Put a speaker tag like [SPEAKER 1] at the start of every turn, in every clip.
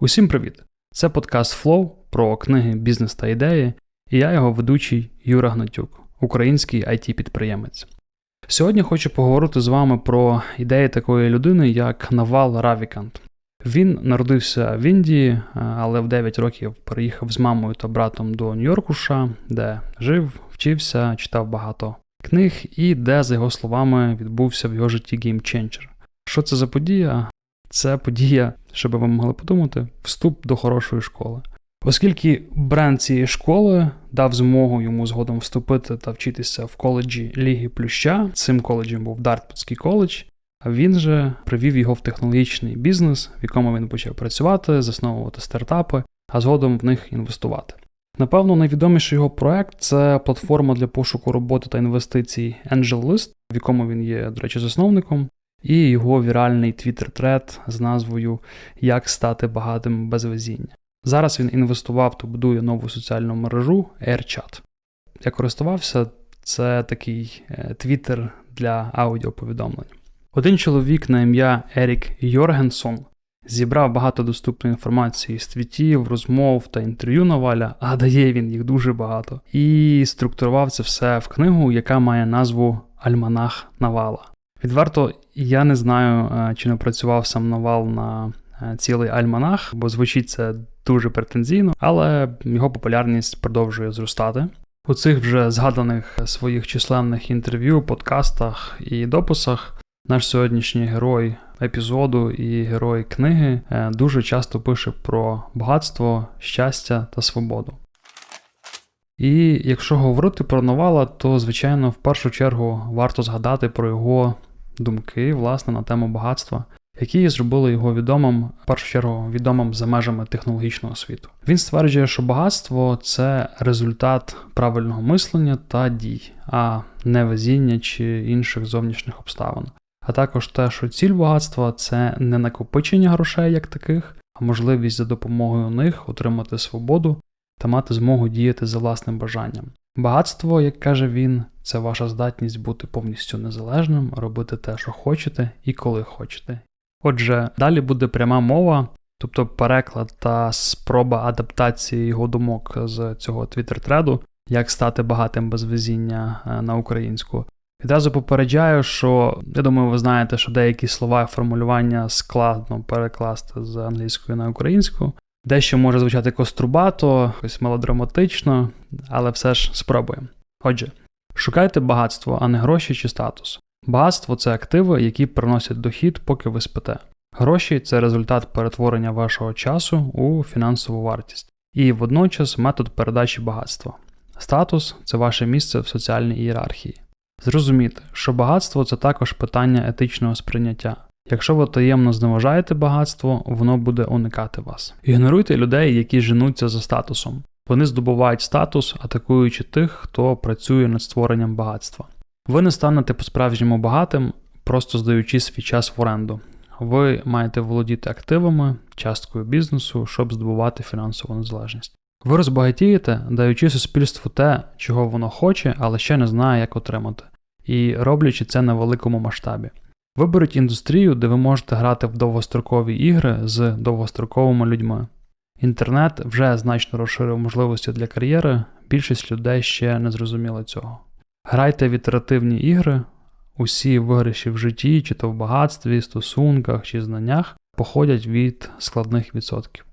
[SPEAKER 1] Усім привіт! Це подкаст Flow про книги, бізнес та ідеї, і я його ведучий Юра Гнатюк, український it підприємець Сьогодні хочу поговорити з вами про ідеї такої людини, як Навал Равікант. Він народився в Індії, але в 9 років переїхав з мамою та братом до Нью-Йорку, де жив, вчився, читав багато книг і де, за його словами, відбувся в його житті геймченджер. Що це за подія? Це подія, щоб ви могли подумати, вступ до хорошої школи. Оскільки бренд цієї школи дав змогу йому згодом вступити та вчитися в коледжі Ліги Плюща, цим коледжем був Дартмутський коледж, а він же привів його в технологічний бізнес, в якому він почав працювати, засновувати стартапи, а згодом в них інвестувати. Напевно, найвідоміший його проект це платформа для пошуку роботи та інвестицій AngelList, в якому він є, до речі, засновником, і його віральний твіттер-тред з назвою Як стати багатим без везіння. Зараз він інвестував та будує нову соціальну мережу AirChat. Я користувався, це такий е, твіттер для аудіоповідомлень. Один чоловік на ім'я Ерік Йоргенсон зібрав багато доступної інформації з твітів, розмов та інтерв'ю Наваля, а дає він їх дуже багато, і структурував це все в книгу, яка має назву Альманах Навала. Відверто я не знаю, е, чи не працював сам Навал на е, цілий альманах, бо звучить це дуже претензійно, але його популярність продовжує зростати. У цих вже згаданих своїх численних інтерв'ю, подкастах і дописах наш сьогоднішній герой епізоду і герой книги е, дуже часто пише про багатство, щастя та свободу. І якщо говорити про Навала, то, звичайно, в першу чергу варто згадати про його думки, власне, на тему багатства, які зробили його відомим, в першу чергу, відомим за межами технологічного світу. Він стверджує, що багатство це результат правильного мислення та дій, а не везіння чи інших зовнішніх обставин. А також те, що ціль багатства це не накопичення грошей як таких, а можливість за допомогою них отримати свободу та мати змогу діяти за власним бажанням. Багатство, як каже він, це ваша здатність бути повністю незалежним, робити те, що хочете і коли хочете. Отже, далі буде пряма мова, тобто переклад та спроба адаптації його думок з цього твіттер-треду, як стати багатим без везіння е, на українську. Відразу попереджаю, що я думаю, ви знаєте, що деякі слова і формулювання складно перекласти з англійської на українську. Дещо може звучати кострубато, якось мелодраматично, але все ж спробуємо. Отже, шукайте багатство, а не гроші чи статус. Багатство це активи, які приносять дохід, поки ви спите. Гроші це результат перетворення вашого часу у фінансову вартість, і водночас метод передачі багатства. Статус це ваше місце в соціальній ієрархії. Зрозумійте, що багатство це також питання етичного сприйняття. Якщо ви таємно зневажаєте багатство, воно буде уникати вас. Ігноруйте людей, які женуться за статусом. Вони здобувають статус, атакуючи тих, хто працює над створенням багатства. Ви не станете по-справжньому багатим, просто здаючи свій час в оренду. Ви маєте володіти активами, часткою бізнесу, щоб здобувати фінансову незалежність. Ви розбагатієте, даючи суспільству те, чого воно хоче, але ще не знає, як отримати, і роблячи це на великому масштабі. Виберіть індустрію, де ви можете грати в довгострокові ігри з довгостроковими людьми. Інтернет вже значно розширив можливості для кар'єри, більшість людей ще не зрозуміли цього. Грайте в ітеративні ігри, усі виграші в житті, чи то в багатстві, стосунках чи знаннях походять від складних відсотків.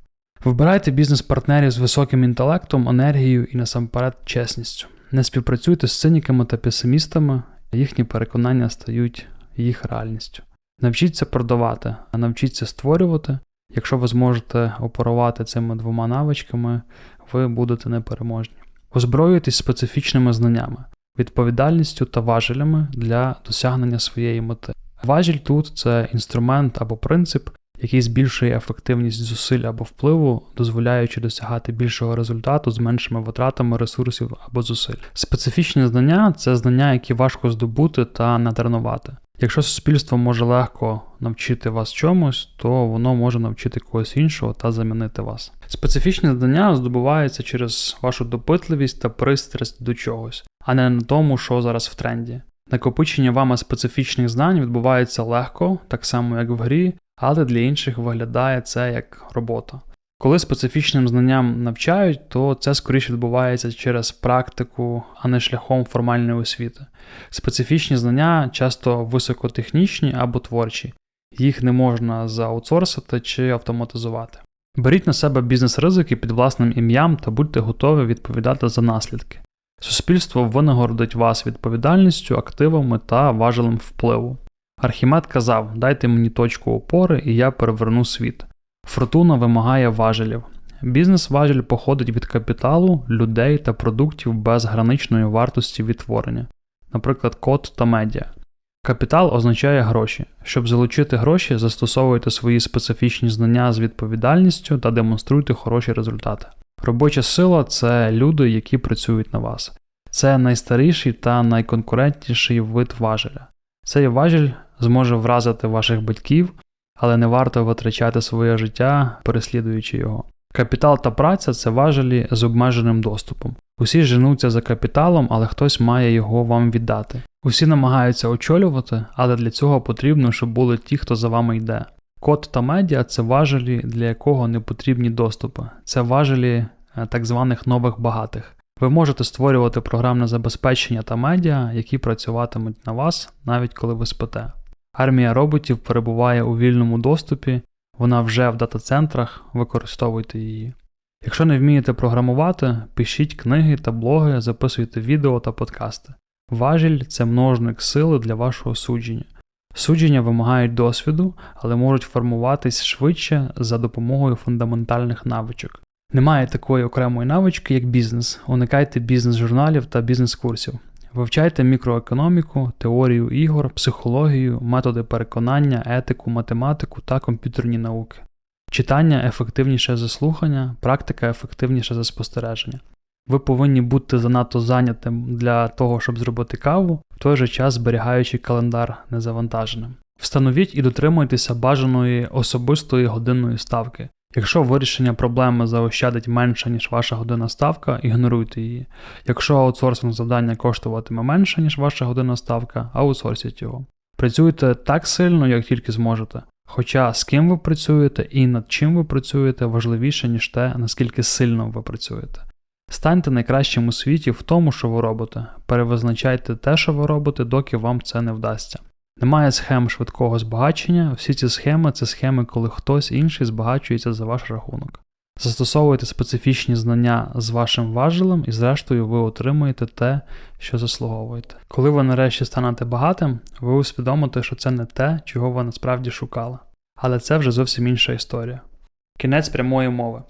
[SPEAKER 1] Вибирайте бізнес-партнерів з високим інтелектом, енергією і насамперед чесністю. Не співпрацюйте з циніками та песимістами, їхні переконання стають їх реальністю. Навчіться продавати, а навчіться створювати. Якщо ви зможете оперувати цими двома навичками, ви будете непереможні. Озброюйтесь специфічними знаннями, відповідальністю та важелями для досягнення своєї мети. Важіль тут це інструмент або принцип, який збільшує ефективність зусиль або впливу, дозволяючи досягати більшого результату з меншими витратами ресурсів або зусиль. Специфічні знання це знання, які важко здобути та натренувати. Якщо суспільство може легко навчити вас чомусь, то воно може навчити когось іншого та замінити вас. Специфічні знання здобуваються через вашу допитливість та пристрасть до чогось, а не на тому, що зараз в тренді. Накопичення вами специфічних знань відбувається легко, так само як в грі, але для інших виглядає це як робота. Коли специфічним знанням навчають, то це скоріше відбувається через практику, а не шляхом формальної освіти. Специфічні знання часто високотехнічні або творчі, їх не можна зааутсорсити чи автоматизувати. Беріть на себе бізнес-ризики під власним ім'ям та будьте готові відповідати за наслідки. Суспільство винагородить вас відповідальністю, активами та важелем впливу. Архімед казав: дайте мені точку опори, і я переверну світ. Фортуна вимагає важелів. Бізнес-важель походить від капіталу, людей та продуктів без граничної вартості відтворення, наприклад, код та медіа. Капітал означає гроші. Щоб залучити гроші, застосовуйте свої специфічні знання з відповідальністю та демонструйте хороші результати. Робоча сила це люди, які працюють на вас. Це найстаріший та найконкурентніший вид важеля. Цей важіль зможе вразити ваших батьків, але не варто витрачати своє життя, переслідуючи його. Капітал та праця це важелі з обмеженим доступом. Усі женуться за капіталом, але хтось має його вам віддати. Усі намагаються очолювати, але для цього потрібно, щоб були ті, хто за вами йде. Код та медіа це важелі, для якого не потрібні доступи. Це важелі е, так званих нових багатих. Ви можете створювати програмне забезпечення та медіа, які працюватимуть на вас, навіть коли ви спите. Армія роботів перебуває у вільному доступі, вона вже в дата-центрах, використовуйте її. Якщо не вмієте програмувати, пишіть книги та блоги, записуйте відео та подкасти. Важіль це множник сили для вашого судження. Судження вимагають досвіду, але можуть формуватись швидше за допомогою фундаментальних навичок. Немає такої окремої навички, як бізнес. Уникайте бізнес-журналів та бізнес-курсів. Вивчайте мікроекономіку, теорію ігор, психологію, методи переконання, етику, математику та комп'ютерні науки. Читання ефективніше за слухання, практика ефективніша за спостереження. Ви повинні бути занадто зайнятим для того, щоб зробити каву, в той же час зберігаючи календар незавантаженим. Встановіть і дотримуйтеся бажаної особистої годинної ставки. Якщо вирішення проблеми заощадить менше, ніж ваша година ставка, ігноруйте її. Якщо аутсорсинг завдання коштуватиме менше, ніж ваша година ставка, аутсорсіть його. Працюйте так сильно, як тільки зможете. Хоча з ким ви працюєте і над чим ви працюєте важливіше, ніж те, наскільки сильно ви працюєте. Станьте найкращим у світі в тому, що ви робите. Перевизначайте те, що ви робите, доки вам це не вдасться. Немає схем швидкого збагачення, всі ці схеми це схеми, коли хтось інший збагачується за ваш рахунок. Застосовуйте специфічні знання з вашим важелем, і зрештою ви отримуєте те, що заслуговуєте. Коли ви нарешті станете багатим, ви усвідомите, що це не те, чого ви насправді шукали. Але це вже зовсім інша історія. Кінець прямої мови.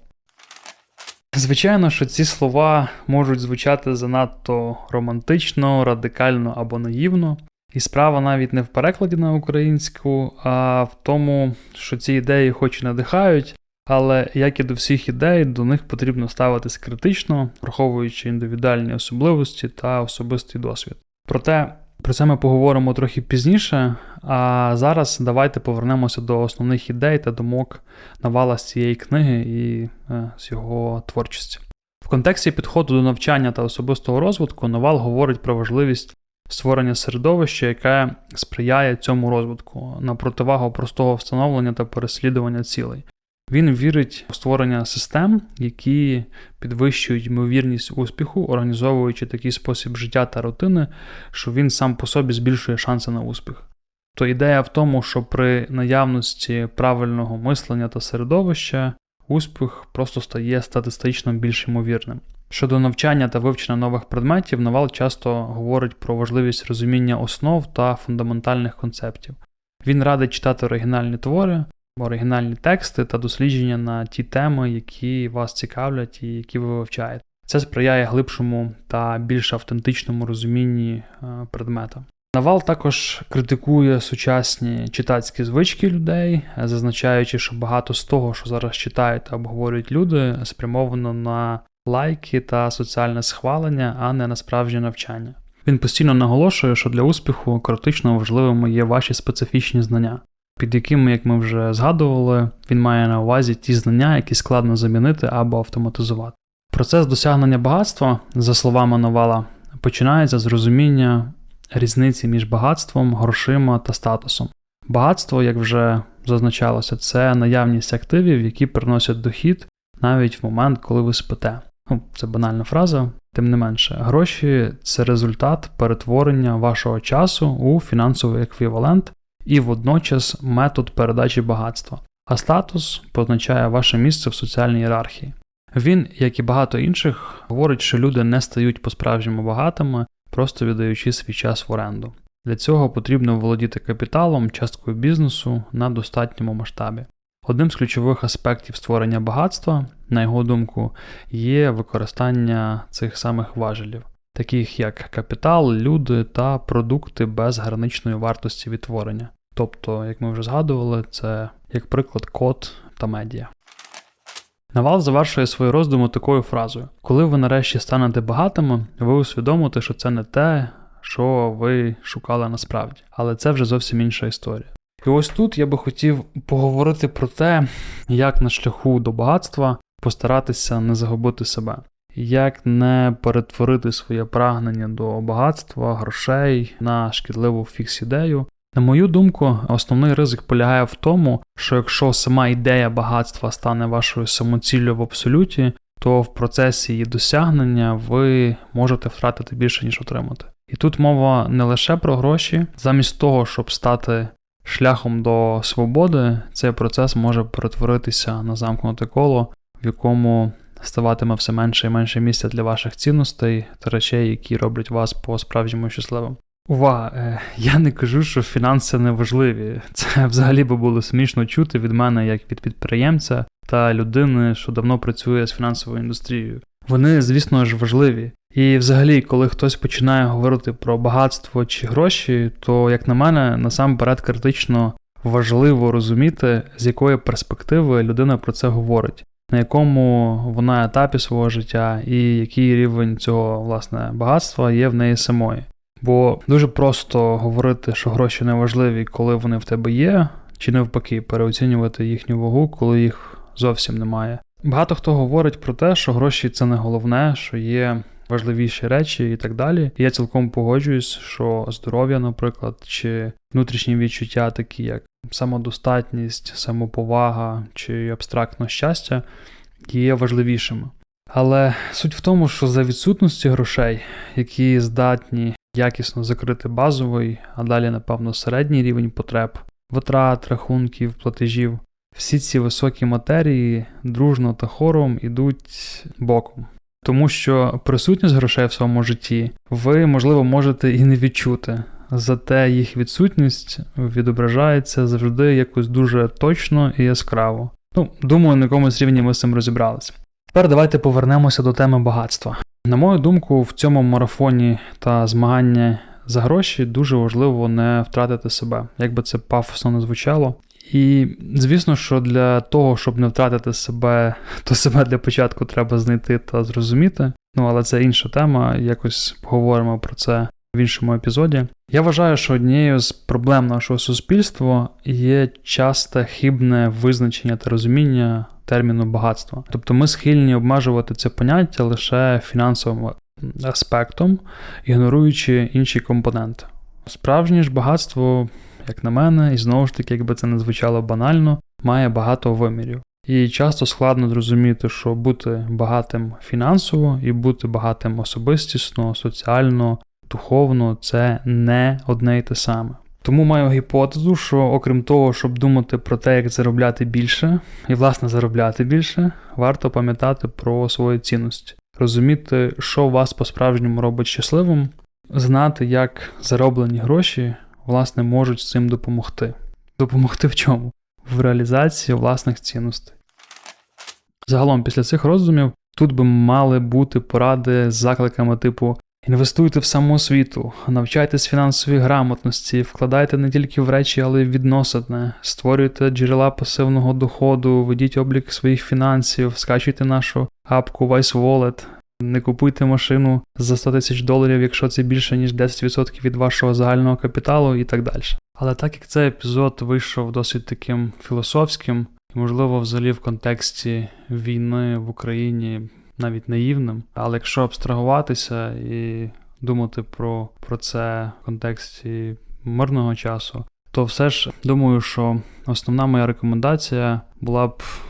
[SPEAKER 1] Звичайно, що ці слова можуть звучати занадто романтично, радикально або наївно. І справа навіть не в перекладі на українську, а в тому, що ці ідеї хоч і надихають, але як і до всіх ідей, до них потрібно ставитись критично, враховуючи індивідуальні особливості та особистий досвід. Проте про це ми поговоримо трохи пізніше. А зараз давайте повернемося до основних ідей та думок Навала з цієї книги і е, з його творчості. В контексті підходу до навчання та особистого розвитку Навал говорить про важливість створення середовища, яке сприяє цьому розвитку на противагу простого встановлення та переслідування цілей. Він вірить у створення систем, які підвищують ймовірність успіху, організовуючи такий спосіб життя та рутини, що він сам по собі збільшує шанси на успіх. То ідея в тому, що при наявності правильного мислення та середовища успіх просто стає статистично більш ймовірним. Щодо навчання та вивчення нових предметів, Навал часто говорить про важливість розуміння основ та фундаментальних концептів. Він радить читати оригінальні твори, оригінальні тексти та дослідження на ті теми, які вас цікавлять і які ви вивчаєте. Це сприяє глибшому та більш автентичному розумінні е, предмета. Навал також критикує сучасні читацькі звички людей, зазначаючи, що багато з того, що зараз читають та обговорюють люди, спрямовано на лайки та соціальне схвалення, а не на справжнє навчання. Він постійно наголошує, що для успіху критично важливими є ваші специфічні знання, під якими, як ми вже згадували, він має на увазі ті знання, які складно замінити або автоматизувати. Процес досягнення багатства, за словами Новала, починається з розуміння різниці між багатством, грошима та статусом. Багатство, як вже зазначалося, це наявність активів, які приносять дохід навіть в момент, коли ви спите. Ну, це банальна фраза, тим не менше, гроші це результат перетворення вашого часу у фінансовий еквівалент і водночас метод передачі багатства. А статус позначає ваше місце в соціальній ієрархії. Він, як і багато інших, говорить, що люди не стають по-справжньому багатими, просто віддаючи свій час в оренду. Для цього потрібно володіти капіталом, часткою бізнесу на достатньому масштабі. Одним з ключових аспектів створення багатства, на його думку, є використання цих самих важелів, таких як капітал, люди та продукти без граничної вартості відтворення. Тобто, як ми вже згадували, це, як приклад, код та медіа. Навал завершує свою роздуму такою фразою: коли ви нарешті станете багатими, ви усвідомите, що це не те, що ви шукали насправді, але це вже зовсім інша історія. І ось тут я би хотів поговорити про те, як на шляху до багатства постаратися не загубити себе, як не перетворити своє прагнення до багатства, грошей на шкідливу фікс-ідею. На мою думку, основний ризик полягає в тому, що якщо сама ідея багатства стане вашою самоціллю в абсолюті, то в процесі її досягнення ви можете втратити більше, ніж отримати. І тут мова не лише про гроші, замість того, щоб стати шляхом до свободи, цей процес може перетворитися на замкнуте коло, в якому ставатиме все менше і менше місця для ваших цінностей та речей, які роблять вас по-справжньому щасливим. Увага, е, я не кажу, що фінанси не важливі. Це взагалі би було смішно чути від мене як від підприємця та людини, що давно працює з фінансовою індустрією. Вони, звісно ж, важливі. І взагалі, коли хтось починає говорити про багатство чи гроші, то, як на мене, насамперед критично важливо розуміти, з якої перспективи людина про це говорить, на якому вона етапі свого життя і який рівень цього власне багатства є в неї самої. Бо дуже просто говорити, що гроші не важливі, коли вони в тебе є, чи навпаки, переоцінювати їхню вагу, коли їх зовсім немає. Багато хто говорить про те, що гроші це не головне, що є важливіші речі і так далі. І я цілком погоджуюсь, що здоров'я, наприклад, чи внутрішні відчуття, такі як самодостатність, самоповага чи абстрактне щастя, є важливішими. Але суть в тому, що за відсутності грошей, які здатні якісно закрити базовий, а далі, напевно, середній рівень потреб, витрат, рахунків, платежів, всі ці високі матерії дружно та хором ідуть боком. Тому що присутність грошей в своєму житті ви, можливо, можете і не відчути. Зате їх відсутність відображається завжди якось дуже точно і яскраво. Ну, думаю, на якомусь рівні ми з цим розібралися. Тепер давайте повернемося до теми багатства. На мою думку, в цьому марафоні та змаганні за гроші дуже важливо не втратити себе, як би це пафосно не звучало. І звісно, що для того, щоб не втратити себе, то себе для початку треба знайти та зрозуміти. Ну але це інша тема, якось поговоримо про це в іншому епізоді. Я вважаю, що однією з проблем нашого суспільства є часте хибне визначення та розуміння терміну багатства. Тобто ми схильні обмежувати це поняття лише фінансовим аспектом, ігноруючи інші компоненти. Справжнє ж багатство як на мене, і знову ж таки, якби це не звучало банально, має багато вимірів. І часто складно зрозуміти, що бути багатим фінансово і бути багатим особистісно, соціально, духовно це не одне й те саме. Тому маю гіпотезу, що окрім того, щоб думати про те, як заробляти більше, і, власне, заробляти більше, варто пам'ятати про свої цінності, розуміти, що вас по-справжньому робить щасливим, знати, як зароблені гроші власне, можуть з цим допомогти. Допомогти в чому? В реалізації власних цінностей. Загалом, після цих роздумів, тут би мали бути поради з закликами типу інвестуйте в самоосвіту, навчайтесь фінансовій грамотності, вкладайте не тільки в речі, але й відносини, створюйте джерела пасивного доходу, ведіть облік своїх фінансів, скачуйте нашу апку Vice Wallet, не купуйте машину за 100 тисяч доларів, якщо це більше ніж 10% від вашого загального капіталу і так далі. Але так як цей епізод вийшов досить таким філософським і, можливо, взагалі в контексті війни в Україні навіть наївним, але якщо абстрагуватися і думати про, про це в контексті мирного часу, то все ж думаю, що основна моя рекомендація була б в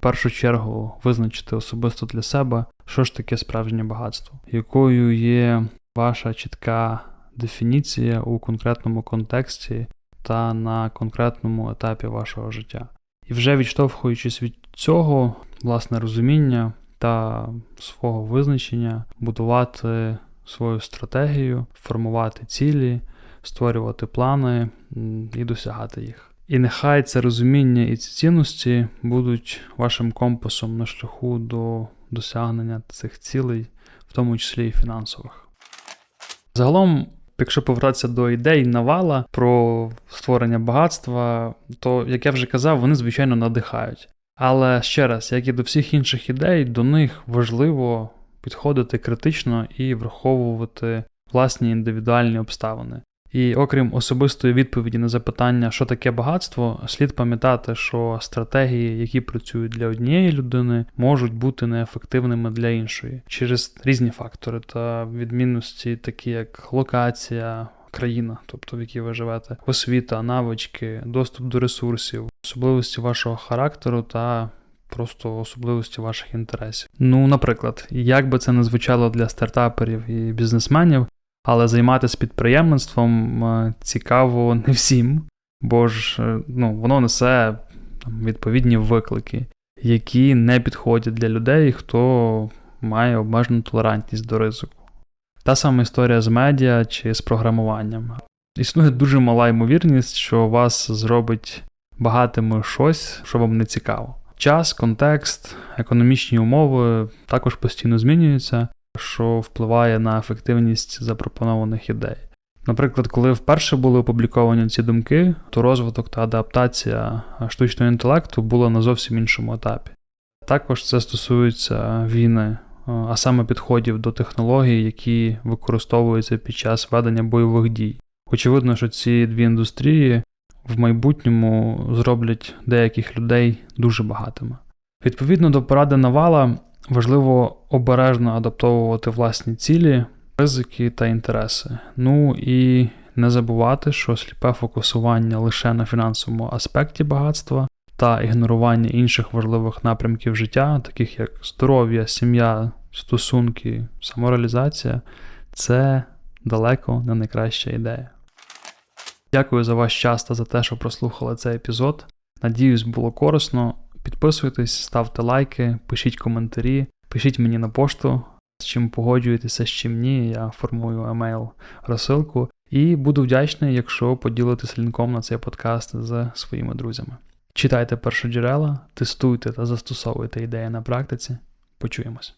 [SPEAKER 1] першу чергу визначити особисто для себе, що ж таке справжнє багатство, якою є ваша чітка дефініція у конкретному контексті та на конкретному етапі вашого життя. І вже відштовхуючись від цього, власне розуміння та свого визначення, будувати свою стратегію, формувати цілі, створювати плани і досягати їх. І нехай це розуміння і ці цінності будуть вашим компасом на шляху до досягнення цих цілей, в тому числі і фінансових. Загалом, якщо повертатися до ідей Навала про створення багатства, то, як я вже казав, вони звичайно надихають. Але ще раз, як і до всіх інших ідей, до них важливо підходити критично і враховувати власні індивідуальні обставини. І окрім особистої відповіді на запитання, що таке багатство, слід пам'ятати, що стратегії, які працюють для однієї людини, можуть бути неефективними для іншої через різні фактори та відмінності, такі як локація. Країна, тобто в якій ви живете, освіта, навички, доступ до ресурсів, особливості вашого характеру та просто особливості ваших інтересів. Ну, наприклад, як би це не звучало для стартаперів і бізнесменів, але займатися підприємництвом е, цікаво не всім, бо ж е, ну, воно несе відповідні виклики, які не підходять для людей, хто має обмежену толерантність до ризику. Та сама історія з медіа чи з програмуванням. Існує дуже мала ймовірність, що вас зробить багатими щось, що вам не цікаво. Час, контекст, економічні умови також постійно змінюються, що впливає на ефективність запропонованих ідей. Наприклад, коли вперше були опубліковані ці думки, то розвиток та адаптація штучного інтелекту була на зовсім іншому етапі. Також це стосується війни, а саме підходів до технологій, які використовуються під час ведення бойових дій. Очевидно, що ці дві індустрії в майбутньому зроблять деяких людей дуже багатими. Відповідно до поради Навала, важливо обережно адаптовувати власні цілі, ризики та інтереси. Ну і не забувати, що сліпе фокусування лише на фінансовому аспекті багатства та ігнорування інших важливих напрямків життя, таких як здоров'я, сім'я, стосунки, самореалізація, це далеко не найкраща ідея. Дякую за ваш час та за те, що прослухали цей епізод. Надіюсь, було корисно. Підписуйтесь, ставте лайки, пишіть коментарі, пишіть мені на пошту, з чим погоджуєтеся, з чим ні. Я формую емейл розсилку. І буду вдячний, якщо поділитесь лінком на цей подкаст з своїми друзями. Читайте першоджерела, тестуйте та застосовуйте ідеї на практиці. Почуємось.